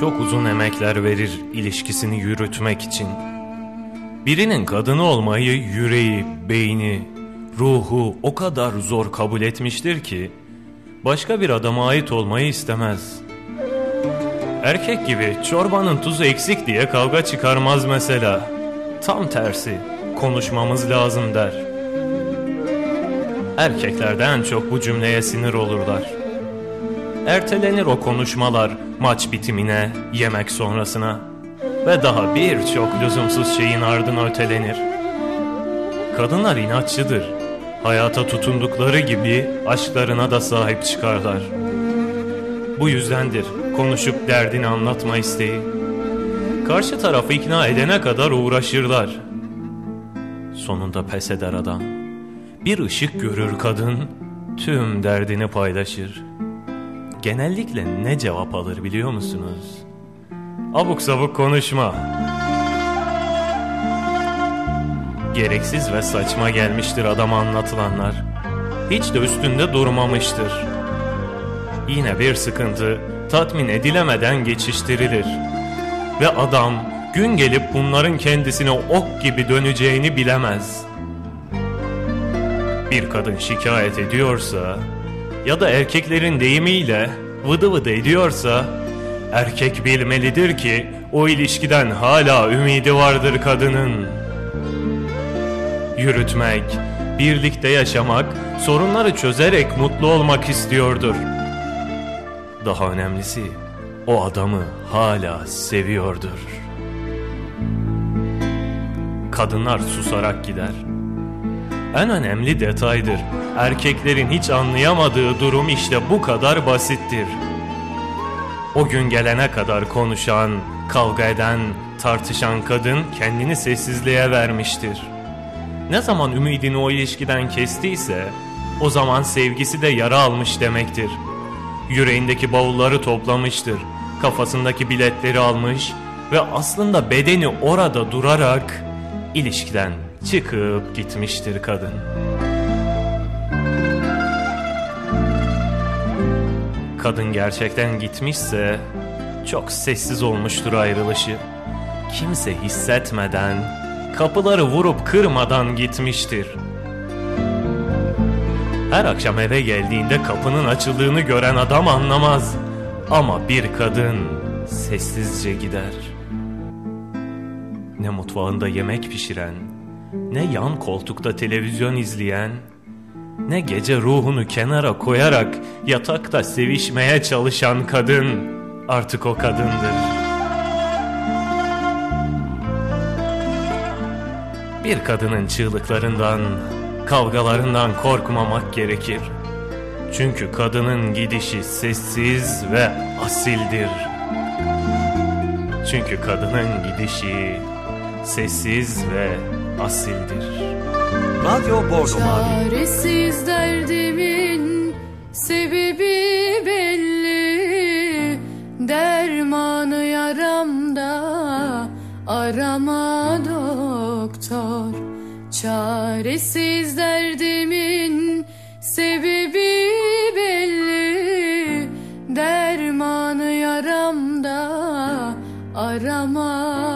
çok uzun emekler verir ilişkisini yürütmek için. Birinin kadını olmayı yüreği, beyni, ruhu o kadar zor kabul etmiştir ki başka bir adama ait olmayı istemez. Erkek gibi çorbanın tuzu eksik diye kavga çıkarmaz mesela. Tam tersi konuşmamız lazım der. Erkeklerden çok bu cümleye sinir olurlar. Ertelenir o konuşmalar maç bitimine, yemek sonrasına ve daha birçok lüzumsuz şeyin ardına ötelenir. Kadınlar inatçıdır. Hayata tutundukları gibi aşklarına da sahip çıkarlar. Bu yüzdendir konuşup derdini anlatma isteği. Karşı tarafı ikna edene kadar uğraşırlar. Sonunda pes eder adam. Bir ışık görür kadın, tüm derdini paylaşır. Genellikle ne cevap alır biliyor musunuz? Abuk sabuk konuşma. Gereksiz ve saçma gelmiştir adama anlatılanlar. Hiç de üstünde durmamıştır. Yine bir sıkıntı tatmin edilemeden geçiştirilir. Ve adam gün gelip bunların kendisine ok gibi döneceğini bilemez. Bir kadın şikayet ediyorsa ya da erkeklerin deyimiyle vıdı vıdı ediyorsa erkek bilmelidir ki o ilişkiden hala ümidi vardır kadının. Yürütmek, birlikte yaşamak, sorunları çözerek mutlu olmak istiyordur. Daha önemlisi o adamı hala seviyordur. Kadınlar susarak gider. En önemli detaydır. Erkeklerin hiç anlayamadığı durum işte bu kadar basittir. O gün gelene kadar konuşan, kavga eden, tartışan kadın kendini sessizliğe vermiştir. Ne zaman ümidini o ilişkiden kestiyse o zaman sevgisi de yara almış demektir. Yüreğindeki bavulları toplamıştır. Kafasındaki biletleri almış ve aslında bedeni orada durarak ilişkiden çıkıp gitmiştir kadın. Kadın gerçekten gitmişse çok sessiz olmuştur ayrılışı. Kimse hissetmeden, kapıları vurup kırmadan gitmiştir. Her akşam eve geldiğinde kapının açıldığını gören adam anlamaz. Ama bir kadın sessizce gider. Ne mutfağında yemek pişiren, ne yan koltukta televizyon izleyen, ne gece ruhunu kenara koyarak yatakta sevişmeye çalışan kadın artık o kadındır. Bir kadının çığlıklarından, kavgalarından korkmamak gerekir. Çünkü kadının gidişi sessiz ve asildir. Çünkü kadının gidişi sessiz ve asildir. Radyo Bordo. Çaresiz derdimin sebebi belli Dermanı yaramda arama doktor Çaresiz derdimin sebebi belli Dermanı yaramda arama